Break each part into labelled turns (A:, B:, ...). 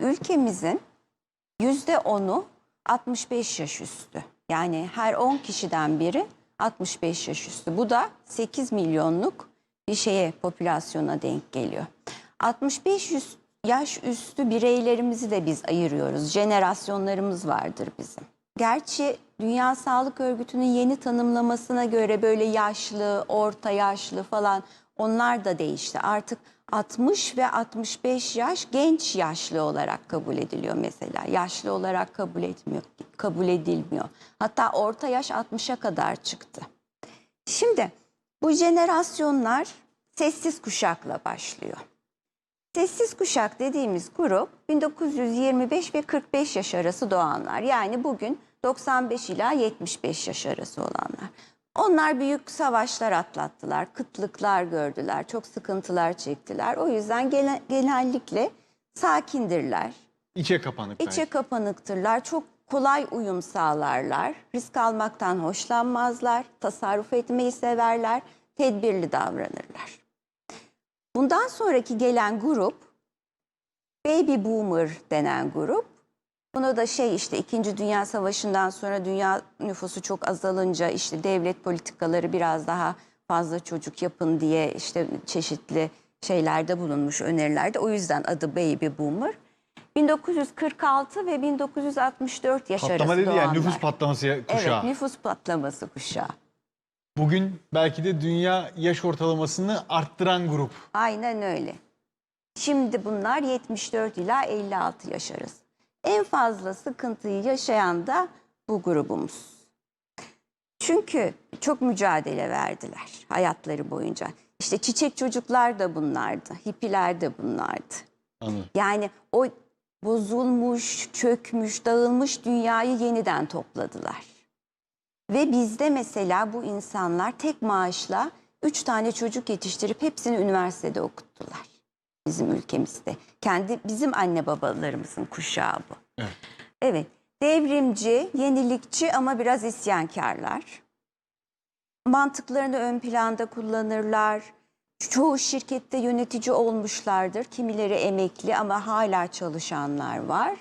A: ülkemizin yüzde onu 65 yaş üstü. Yani her 10 kişiden biri 65 yaş üstü. Bu da 8 milyonluk bir şeye popülasyona denk geliyor. 65 yüz- yaş üstü bireylerimizi de biz ayırıyoruz. Jenerasyonlarımız vardır bizim. Gerçi Dünya Sağlık Örgütü'nün yeni tanımlamasına göre böyle yaşlı, orta yaşlı falan onlar da değişti. Artık 60 ve 65 yaş genç yaşlı olarak kabul ediliyor mesela. Yaşlı olarak kabul etmiyor, kabul edilmiyor. Hatta orta yaş 60'a kadar çıktı. Şimdi bu jenerasyonlar sessiz kuşakla başlıyor. Sessiz kuşak dediğimiz grup 1925 ve 45 yaş arası doğanlar. Yani bugün 95 ila 75 yaş arası olanlar. Onlar büyük savaşlar atlattılar, kıtlıklar gördüler, çok sıkıntılar çektiler. O yüzden gene- genellikle sakindirler,
B: İçe kapanık
A: içe kapanıktırlar, çok kolay uyum sağlarlar, risk almaktan hoşlanmazlar, tasarruf etmeyi severler, tedbirli davranırlar. Bundan sonraki gelen grup Baby Boomer denen grup. Bunu da şey işte 2. Dünya Savaşı'ndan sonra dünya nüfusu çok azalınca işte devlet politikaları biraz daha fazla çocuk yapın diye işte çeşitli şeylerde bulunmuş önerilerde. O yüzden adı Baby Boomer. 1946 ve 1964 yaş
B: Patlama
A: arası
B: dedi
A: doğanlar.
B: nüfus patlaması kuşağı.
A: Evet nüfus patlaması kuşağı.
B: Bugün belki de dünya yaş ortalamasını arttıran grup.
A: Aynen öyle. Şimdi bunlar 74 ila 56 yaş arası. En fazla sıkıntıyı yaşayan da bu grubumuz. Çünkü çok mücadele verdiler hayatları boyunca. İşte çiçek çocuklar da bunlardı, hippiler de bunlardı.
B: Anladım.
A: Yani o bozulmuş, çökmüş, dağılmış dünyayı yeniden topladılar. Ve bizde mesela bu insanlar tek maaşla üç tane çocuk yetiştirip hepsini üniversitede okuttular. Bizim ülkemizde. Kendi bizim anne babalarımızın kuşağı bu.
B: Evet.
A: Evet. Devrimci, yenilikçi ama biraz isyankarlar. Mantıklarını ön planda kullanırlar. Çoğu şirkette yönetici olmuşlardır. Kimileri emekli ama hala çalışanlar var.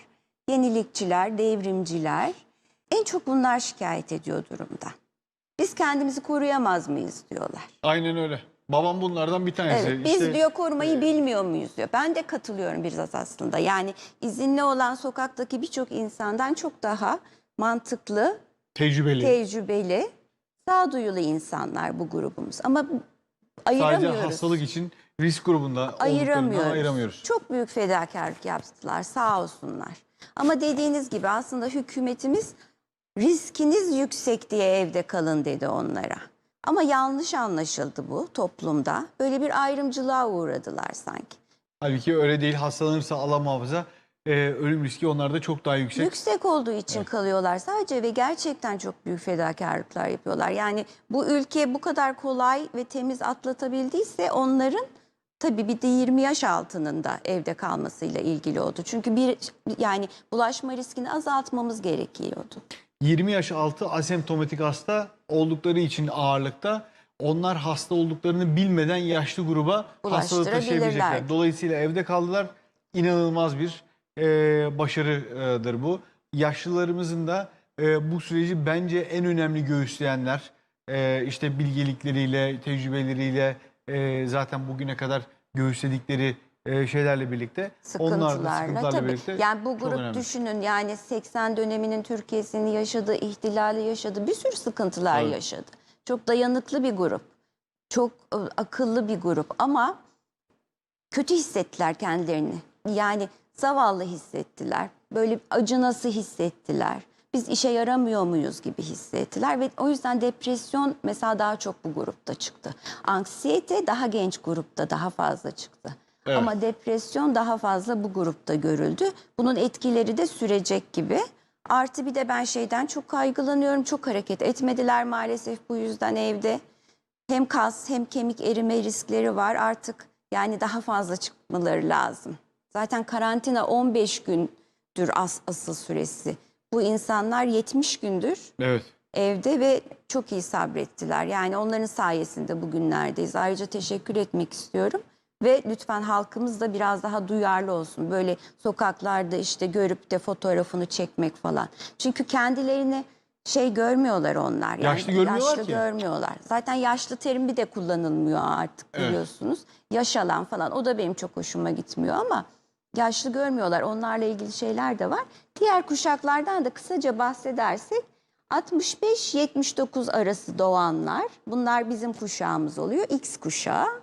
A: Yenilikçiler, devrimciler. En çok bunlar şikayet ediyor durumda. Biz kendimizi koruyamaz mıyız diyorlar.
B: Aynen öyle. Babam bunlardan bir tanesi.
A: Evet, biz
B: İşte
A: diyor korumayı bilmiyor muyuz diyor. Ben de katılıyorum biraz aslında. Yani izinli olan sokaktaki birçok insandan çok daha mantıklı,
B: tecrübeli.
A: tecrübeli, sağduyulu insanlar bu grubumuz. Ama
B: Sadece
A: ayıramıyoruz.
B: hastalık için risk grubunda
A: ayıramıyoruz.
B: ayıramıyoruz.
A: Çok büyük fedakarlık yaptılar sağ olsunlar. Ama dediğiniz gibi aslında hükümetimiz riskiniz yüksek diye evde kalın dedi onlara. Ama yanlış anlaşıldı bu toplumda. Böyle bir ayrımcılığa uğradılar sanki.
B: Halbuki öyle değil. Hastalanırsa Allah muhafaza e, ölüm riski onlarda çok daha yüksek.
A: Yüksek olduğu için kalıyorlar sadece ve gerçekten çok büyük fedakarlıklar yapıyorlar. Yani bu ülke bu kadar kolay ve temiz atlatabildiyse onların tabii bir de 20 yaş altının da evde kalmasıyla ilgili oldu. Çünkü bir yani bulaşma riskini azaltmamız gerekiyordu.
B: 20 yaş altı asemptomatik hasta oldukları için ağırlıkta onlar hasta olduklarını bilmeden yaşlı gruba hastalığı taşıyabilecekler. Dolayısıyla evde kaldılar. İnanılmaz bir e, başarıdır bu. Yaşlılarımızın da e, bu süreci bence en önemli göğüsleyenler. E, işte bilgelikleriyle, tecrübeleriyle e, zaten bugüne kadar göğüsledikleri e, şeylerle birlikte onlar da
A: Sıkıntılarla
B: sıkıntılarla
A: tabii.
B: birlikte
A: Yani bu grup düşünün yani 80 döneminin Türkiye'sini yaşadı, ihtilali yaşadı, bir sürü sıkıntılar
B: Tabii.
A: yaşadı. Çok dayanıklı bir grup. Çok e, akıllı bir grup ama kötü hissettiler kendilerini. Yani zavallı hissettiler. Böyle acınası hissettiler. Biz işe yaramıyor muyuz gibi hissettiler ve o yüzden depresyon mesela daha çok bu grupta çıktı. Anksiyete daha genç grupta daha fazla çıktı.
B: Evet.
A: Ama depresyon daha fazla bu grupta görüldü. Bunun etkileri de sürecek gibi. Artı bir de ben şeyden çok kaygılanıyorum. Çok hareket etmediler maalesef bu yüzden evde. Hem kas hem kemik erime riskleri var artık. Yani daha fazla çıkmaları lazım. Zaten karantina 15 gündür as asıl süresi. Bu insanlar 70 gündür
B: Evet.
A: evde ve çok iyi sabrettiler. Yani onların sayesinde bugünlerdeyiz. Ayrıca teşekkür etmek istiyorum. Ve lütfen halkımız da biraz daha duyarlı olsun. Böyle sokaklarda işte görüp de fotoğrafını çekmek falan. Çünkü kendilerini şey görmüyorlar onlar. Yani
B: Yaşlı görmüyorlar
A: yaşlı
B: ki.
A: görmüyorlar. Zaten yaşlı terimi de kullanılmıyor artık
B: Evet.
A: biliyorsunuz. Yaş alan falan o da benim çok hoşuma gitmiyor ama yaşlı görmüyorlar. Onlarla ilgili şeyler de var. Diğer kuşaklardan da kısaca bahsedersek 65-79 arası doğanlar bunlar bizim kuşağımız oluyor. X kuşağı.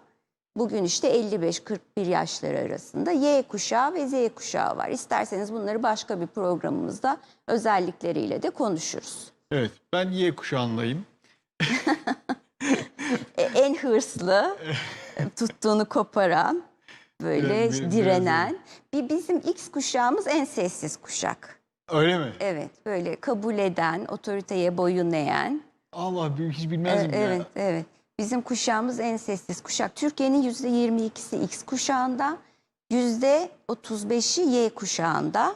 A: Bugün işte 55-41 yaşları arasında Y kuşağı ve Z kuşağı var. İsterseniz bunları başka bir programımızda özellikleriyle de konuşuruz.
B: Evet ben Y kuşağındayım.
A: E, en hırslı, tuttuğunu koparan, böyle
B: Evet, bir-
A: direnen. Bir bizim X kuşağımız en sessiz kuşak.
B: Öyle mi?
A: Evet, böyle kabul eden, otoriteye boyun eğen.
B: Allah bir- hiç bilmezdim
A: E,
B: ya.
A: evet, evet. Bizim kuşağımız en sessiz kuşak. Türkiye'nin yüzde 22'si X kuşağında, yüzde 35'i Y kuşağında.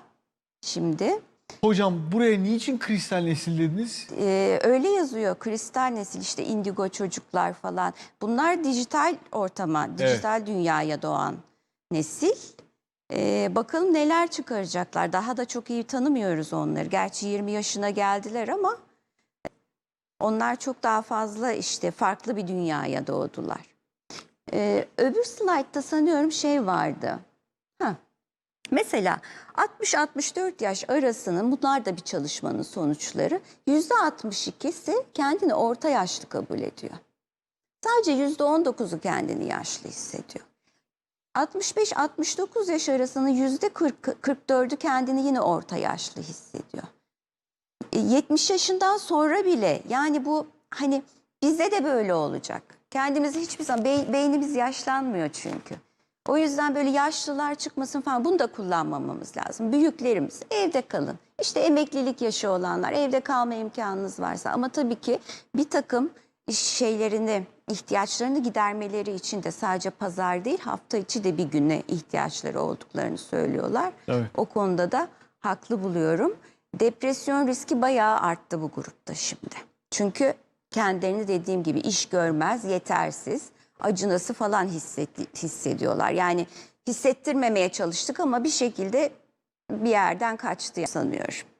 A: Şimdi
B: Hocam buraya niçin kristal nesil dediniz?
A: Ee, öyle yazıyor kristal nesil işte indigo çocuklar falan. Bunlar dijital ortama, dijital dünyaya doğan nesil. Ee, bakalım neler çıkaracaklar. Daha da çok iyi tanımıyoruz onları. Gerçi 20 yaşına geldiler ama onlar çok daha fazla işte farklı bir dünyaya doğdular. Ee, öbür slaytta sanıyorum şey vardı. Ha. Mesela 60-64 yaş arasının bunlar da bir çalışmanın sonuçları. %62'si kendini orta yaşlı kabul ediyor. Sadece %19'u kendini yaşlı hissediyor. 65-69 yaş arasının %44'ü kendini yine orta yaşlı hissediyor. E, 70 yaşından sonra bile yani bu hani bizde de böyle olacak. Kendimizi hiçbir zaman bey- beynimiz yaşlanmıyor çünkü. O yüzden böyle yaşlılar çıkmasın falan bunu da kullanmamamız lazım. Büyüklerimiz evde kalın. İşte emeklilik yaşı olanlar evde kalma imkanınız varsa ama tabii ki bir takım şeylerini ihtiyaçlarını gidermeleri için de sadece pazar değil hafta içi de bir güne ihtiyaçları olduklarını söylüyorlar.
B: Evet.
A: O konuda da haklı buluyorum. Depresyon riski bayağı arttı bu grupta şimdi. Çünkü kendilerini dediğim gibi iş görmez, yetersiz, acınası falan hissediyorlar. Yani hissettirmemeye çalıştık ama bir şekilde bir yerden kaçtı sanıyorum.